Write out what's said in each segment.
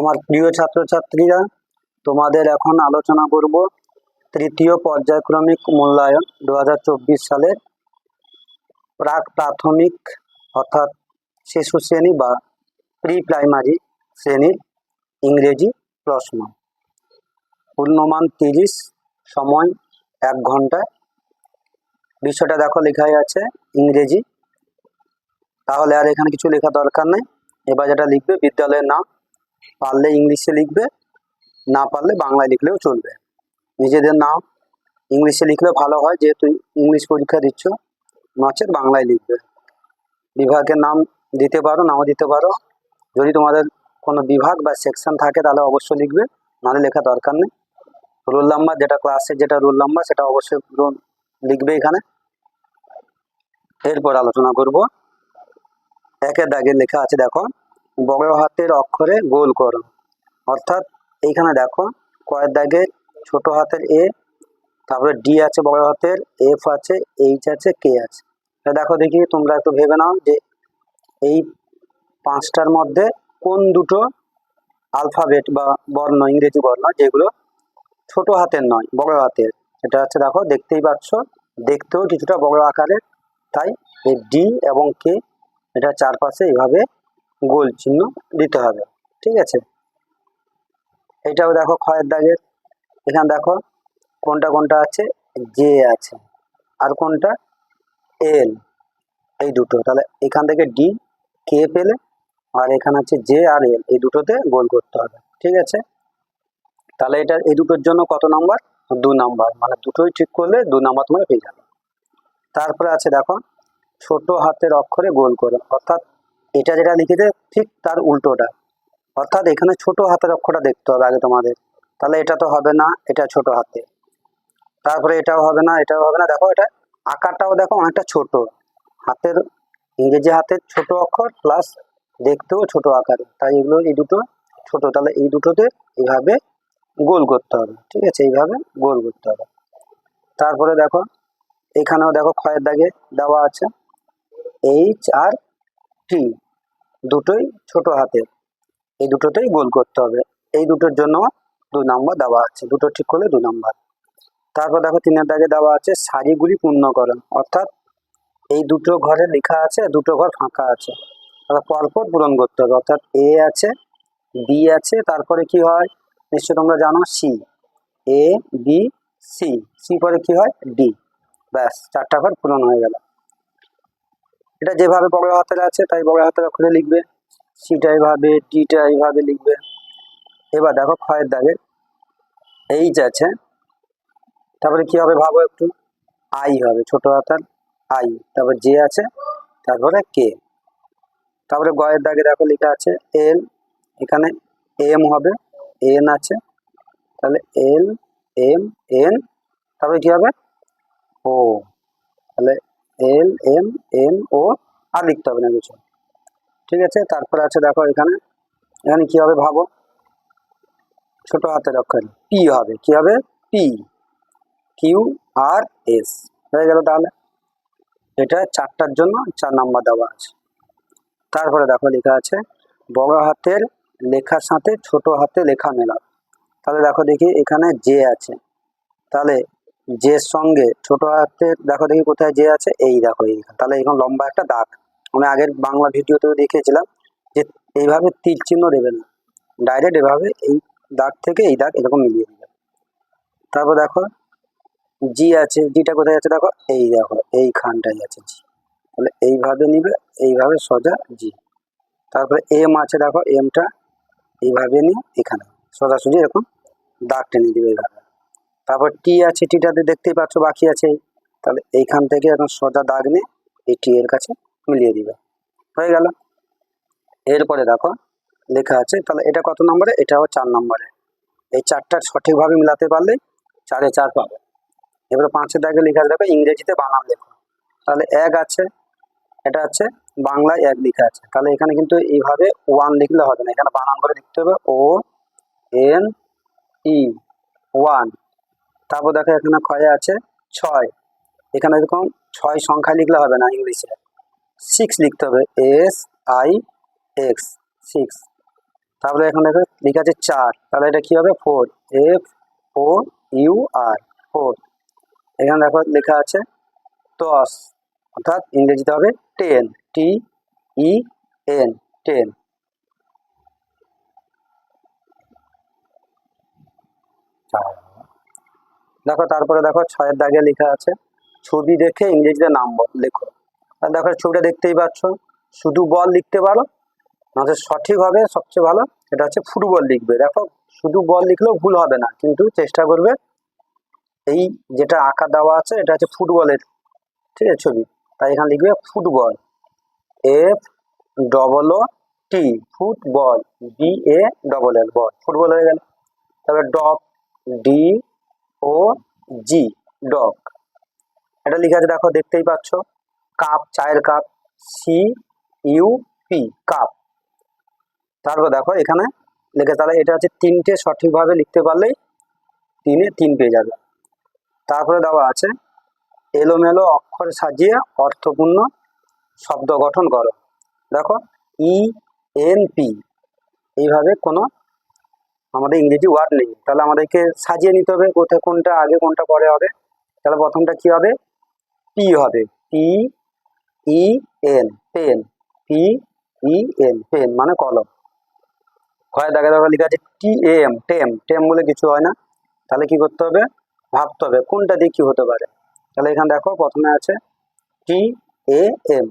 আমার প্রিয় ছাত্রছাত্রীরা, তোমাদের এখন আলোচনা করব তৃতীয় পর্যায়ক্রমিক মূল্যায়ন দু হাজার চব্বিশ সালের প্রাক প্রাথমিক অর্থাৎ শিশু শ্রেণি বা প্রি প্রাইমারি শ্রেণির ইংরেজি প্রশ্ন। পূর্ণমান তিরিশ, সময় এক ঘণ্টা। বিষয়টা দেখো লেখাই আছে ইংরেজি। তাহলে আর এখানে কিছু লেখা দরকার নেই। এবার যেটা লিখবে, বিদ্যালয়ের নাম পারলে ইংলিশে লিখবে, না পারলে বাংলায় লিখলেও চলবে। নিজেদের নাম ইংলিশে লিখলে ভালো হয়, যেহেতু ইংলিশ পরীক্ষা দিচ্ছ নচেত বাংলায় লিখবে। বিভাগের নাম দিতে পারো নাও দিতে পারো। যদি তোমাদের কোনো বিভাগ বা সেকশন থাকে, তাহলে অবশ্যই লিখবে। নাহলে লেখা দরকার নেই। রোল নাম্বার, যেটা ক্লাসের যেটা রোল নাম্বার, সেটা অবশ্যই লিখবে এখানে। এরপর আলোচনা করব। একের দাগে লেখা আছে, দেখো। বড় হাতের অক্ষরে গোল করো। অর্থাৎ এইখানে দেখো, কয়ের দাগে ছোট হাতের এ, তারপরে ডি আছে বড় হাতের, এফ আছে, এইচ আছে, কে আছে। দেখো দেখি, তোমরা একটু ভেবে নাও যে এই পাঁচটার মধ্যে কোন দুটো আলফাবেট বা বর্ণ, ইংরেজি বর্ণ, যেগুলো ছোট হাতের নয়, বড় হাতের। এটা হচ্ছে দেখো, দেখতেই পাচ্ছ, দেখতেও কিছুটা বড় আকারের। তাই এই ডি এবং কে, এটা চারপাশে এইভাবে গোল চিহ্ন দিতে হবে, ঠিক আছে? এটাও দেখো ক্ষয়ের দাগের, এখানে দেখো কোনটা কোনটা আছে? জে আছে, আর কোনটা? এল, এই দুটো। তাহলে এখান থেকে ডি কে পেলে? আর এখানে আছে জে আর এল, এই দুটোতে গোল করতে হবে, ঠিক আছে? তাহলে এটা, এই দুটোর জন্য কত নাম্বার? দু নাম্বার মানে দুটোই ঠিক করলে দু নাম্বার তোমার পেয়ে যাবে। তারপরে আছে দেখো, ছোট হাতের অক্ষরে গোল করে, অর্থাৎ এটা যেটা লিখেছে, ঠিক তার উল্টোটা। অর্থাৎ এখানে ছোট হাতের অক্ষরটা দেখতে হবে আগে তোমাদের। তাহলে এটা তো হবে না, এটা ছোট হাতে। তারপরে এটাও হবে না, এটাও হবে না। দেখো এটা আকারটাও দেখো অনেকটা ছোট। হাতের, ইংরেজি হাতের ছোট অক্ষর প্লাস দেখতেও ছোট আকারে। তাই এগুলো এই দুটো ছোট। তাহলে এই দুটোতে এইভাবে গোল করতে হবে। ঠিক আছে, এইভাবে গোল করতে হবে। তারপরে দেখো, এখানেও দেখো ক্ষয়ের দাগে দেওয়া আছে এইচ আর টি, দুটোই ছোট হাতের। এই দুটোতেই গোল করতে হবে। এই দুটোর জন্য দু নম্বর দেওয়া আছে। দুটো ঠিক করলে দু নম্বর। তারপর দেখো তিনের দাগে দেওয়া আছে সারিগুলি পূর্ণকরণ। অর্থাৎ এই দুটো ঘরে লেখা আছে, দুটো ঘর ফাঁকা আছে। তাহলে পরপর পূরণ করতে হবে। অর্থাৎ এ আছে, বি আছে, তারপরে কি হয়? নিশ্চয় তোমরা জানো, C. A, B, C. C পরে কি হয়? ডি। ব্যাস, চারটা ঘর পূরণ হয়ে গেল। এটা যেভাবে বড় হাতের আছে, তাই বড় হাতের অক্ষরে লিখবে। সিটা এইভাবে ডিটা এইভাবে লিখবে। এবার দেখো ক্ষয়ের দাগে এইচ আছে। তারপরে কি হবে ভাবো একটু? আই হবে, ছোট হাতার আই তারপর জে আছে, তারপরে কে তারপরে গয়ের দাগে দেখো লেখা আছে এল এখানে এম হবে এন আছে। তাহলে এল এম এন তারপরে কি হবে? ও তাহলে এল, এম, এন, ও, আর লিখতে হবে না কিছু। ঠিক আছে? তারপরে আছে দেখো এখানে। এখানে কি হবে ভাবো? ছোট হাতের অক্ষর। পি হবে। কি হবে? পি। Q, R, S. হয়ে গেল তাহলে। এটা চারটার জন্য চার নাম্বার দেওয়া আছে। তারপরে দেখো লেখা আছে, বড় হাতের লেখার সাথে ছোট হাতে লেখা মেলাও। তাহলে দেখো দেখি এখানে জে আছে। তাহলে জের সঙ্গে ছোট হাতের দেখো দেখি কোথায় যে আছে, এই দেখো এই। তাহলে এখন লম্বা একটা দাগ। আমি আগের বাংলা ভিডিওতেও দেখিয়েছিলাম যে এইভাবে তীর চিহ্ন দেবে না। ডাইরেক্ট এভাবে এই দাগ থেকে এই দাগ এরকম মিলিয়ে দেবে। তারপর দেখো জি আছে জিটা কোথায় আছে দেখো? এই দেখো এইখানটাই আছে জি তাহলে এইভাবে নিবে, এইভাবে সোজা জি তারপরে এম আছে দেখো এমটা এইভাবে নিয়ে এখানে। সোজাসুজি এরকম দাগ টেনে দিবে এইভাবে। তারপর টি আছে টিটাতে দেখতেই পাচ্ছ বাকি আছে। তাহলে এইখান থেকে এখন সোজা দাগ নিয়ে এই টি এর কাছে মিলিয়ে দিবে। হয়ে গেল। এরপরে দেখো, লেখা আছে, তাহলে এটা কত নম্বরে? এটাও চার নম্বরে। এই চারটা সঠিকভাবে মিলাতে পারলে চারে চার পাবে। এবারে পাঁচের দাগে লেখা দেখো ইংরেজিতে বানান লেখো। তাহলে এক আছে, এটা আছে বাংলায় এক লেখা আছে। তাহলে এখানে কিন্তু এইভাবে ওয়ান লিখলে হবে না। এখানে বানান করে লিখতে হবে ও এন ই, ওয়ান। তারপর দেখো এখানে ক্ষয়ে আছে ছয়। এখানে এরকম ছয় সংখ্যা লিখলে হবে না ইংলিশে। সিক্স লিখতে হবে। এস আই এক্স সিক্স তারপরে এখানে দেখো লেখা আছে চার। তাহলে এটা কি হবে? Four F O U R four এখানে দেখো লেখা আছে দশ। অর্থাৎ ইংরেজিতে হবে ten T E N ten দেখো, তারপরে দেখো, ছয়ের দাগে লেখা আছে, ছবি দেখে ইংরেজিতে নাম লেখো। আর দেখো, ছবিটা দেখতেই পাচ্ছ, শুধু বল লিখতে পারো আমাদের সঠিক হবে, সবচেয়ে ভালো, এটা হচ্ছে ফুটবল লিখবে। দেখো, শুধু বল লিখলেও ভুল হবে না, কিন্তু চেষ্টা করবে, এই যেটা আঁকা দেওয়া আছে, এটা হচ্ছে ফুটবলের, ঠিক আছে, ছবি। তাই এখানে লিখবে football, F double O T, football B A double L, ball, football হয়ে গেল। তারপরে dog D O G, dog. এটা লিখে আছে, দেখো, দেখতেই পাচ্ছ। কাপ, চায়ের cup, C, U, P, cup. তারপর দেখো, এখানে লিখে, তাহলে এটা হচ্ছে তিনটে সঠিকভাবে লিখতে পারলেই তিনে তিন পেয়ে যাবে। তারপরে দেওয়া আছে, এলোমেলো অক্ষর সাজিয়ে অর্থপূর্ণ শব্দ গঠন করো। দেখো, ই, এন, পি। এইভাবে কোনো আমাদের ইংরেজি ওয়ার্ড নেই। তাহলে আমাদেরকে সাজিয়ে নিতে হবে কোথায় কোনটা আগে, কোনটা পরে হবে। তাহলে প্রথমটা কি হবে? পি হবে। P E N pen P E N pen মানে কলম। হয় দেখা দেখা লেখা আছে টি এম টেম টেম বলে কিছু হয় না। তাহলে কি করতে হবে? ভাবতে হবে কোনটা দিয়ে কি হতে পারে। তাহলে এখানে দেখো প্রথমে আছে টি এ এম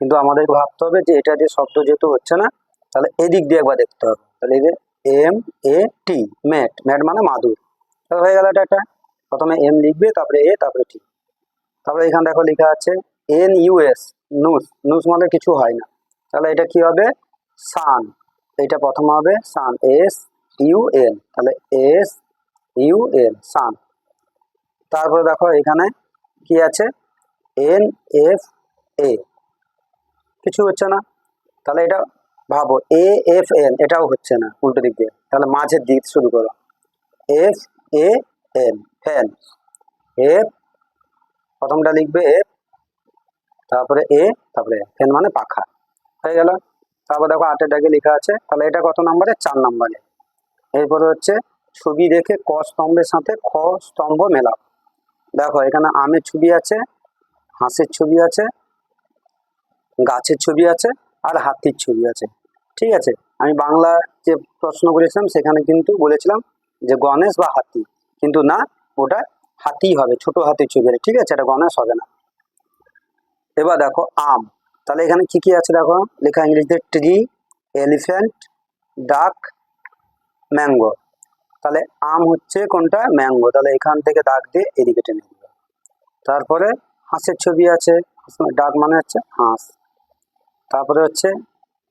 কিন্তু আমাদেরকে ভাবতে হবে যে এটা দিয়ে শব্দ যেহেতু হচ্ছে না, তাহলে এদিক দিয়ে একবার দেখতে হবে। তাহলে এই যে M A T mat mat মানে মাদুর। হয়ে গেল এটা একটা। প্রথমে এম লিখবে, তারপরে এ তারপরে টি তারপরে এখানে দেখো লেখা আছে এন ইউএস নুস। নুস মানে কিছু হয় না। তাহলে এটা কি হবে? সান। এটা প্রথম হবে সান। এস ইউ এন তাহলে এস ইউ এন সান। তারপরে দেখো এখানে কি আছে? এন এফ এ কিছু হচ্ছে না। তাহলে এটা ভাবো, এ এফ এন, এটাও হচ্ছে না, উল্টো দিক দিয়ে। তাহলে মাঝের দিক শুরু করো। F A N, fan. F, প্রথমটা লিখবে এফ, তারপরে এ, তারপরে ফ্যান মানে পাখা। হয়ে গেল? তারপর দেখো আটের দাগে লেখা আছে, তাহলে এটা কত নম্বরে? চার নম্বরে। এরপরে হচ্ছে, ছবি দেখে ক স্তম্ভের সাথে খ স্তম্ভ মেলাও। দেখো, এখানে আমের ছবি আছে, হাঁসের ছবি আছে, গাছের ছবি আছে আর হাতির ছবি আছে। ঠিক আছে? আমি বাংলা যে প্রশ্ন করেছিলাম, সেখানে কিন্তু বলেছিলাম যে গণেশ বা হাতি। কিন্তু না, ওটা হাতি হবে, ছোট হাতির ছবি ঠিক আছে? এটা গণেশ হবে না। এবার দেখো, আম। তাহলে এখানে কি কি আছে দেখো? লেখা ইংরেজিতে, ট্রি, এলিফ্যান্ট, ডাক, ম্যাঙ্গো। তাহলে আম হচ্ছে কোনটা? ম্যাঙ্গো। তাহলে এখান থেকে দাগ দিয়ে এদিকে টেনে তারপরে হাঁসের ছবি আছে। ডাক মানে হচ্ছে হাঁস। তারপরে হচ্ছে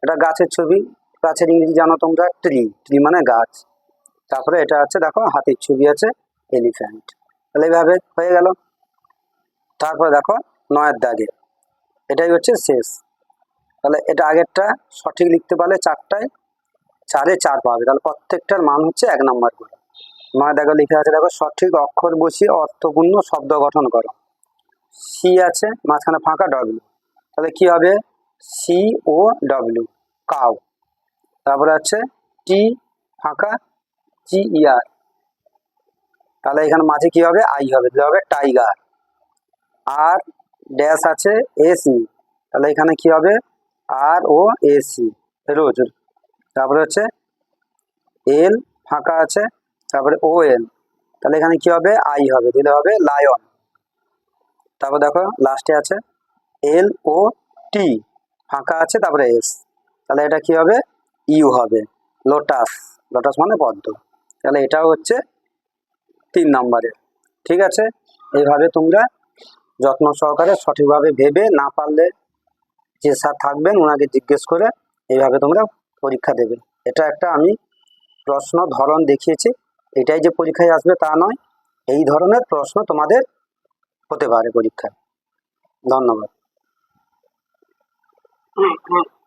এটা গাছের ছবি। গাছের ইংরেজি জানো তোমরা? ট্রি ট্রি মানে গাছ। তারপরে এটা আছে দেখো, হাতির ছবি আছে এলিফ্যান্ট তাহলে এইভাবে হয়ে গেল। তারপরে দেখো, নয়ের দাগে। এটাই হচ্ছে শেষ। তাহলে এটা আগেরটা সঠিক লিখতে পারলে চারটায় চারে চার পাবে তাহলে প্রত্যেকটার মান হচ্ছে এক নম্বর করে। নয় দেখো লিখে আছে, দেখো, সঠিক অক্ষর বসিয়ে অর্থপূর্ণ শব্দ গঠন করো। সি আছে, মাঝখানে ফাঁকা ডব্লিউ তাহলে কি হবে? সি ও ডব্লিউ কাউ তারপরে আছে টি ফাঁকা জি ইয়ার তাহলে এখানে মাঝে কি হবে? আই হবে, তাহলে হবে টাইগার আর ড্যাশ আছে এসি তাহলে এখানে কি হবে? আর ও এসি রোজ তারপরে হচ্ছে এল ফাঁকা আছে, তারপরে ও এল তাহলে এখানে কি হবে? আই হবে, দিলে হবে লায়ন তারপর দেখো লাস্টে আছে এল ও টি ফাঁকা আছে, তারপরে এস তাহলে এটা কি হবে? ইউ হবে। লোটাস লোটাস মানে পদ্ম। তাহলে এটাও হচ্ছে তিন নম্বরের ঠিক আছে? এইভাবে তোমরা যত্ন সহকারে সঠিকভাবে ভেবে না পারলে যে স্যার থাকবেন ওনাকে জিজ্ঞেস করে এইভাবে তোমরা পরীক্ষা দেবে। এটা একটা আমি প্রশ্ন ধরন দেখিয়েছি। এটাই যে পরীক্ষায় আসবে তা নয়। এই ধরনের প্রশ্ন তোমাদের হতে পারে পরীক্ষায়। ধন্যবাদ। Mm-hmm.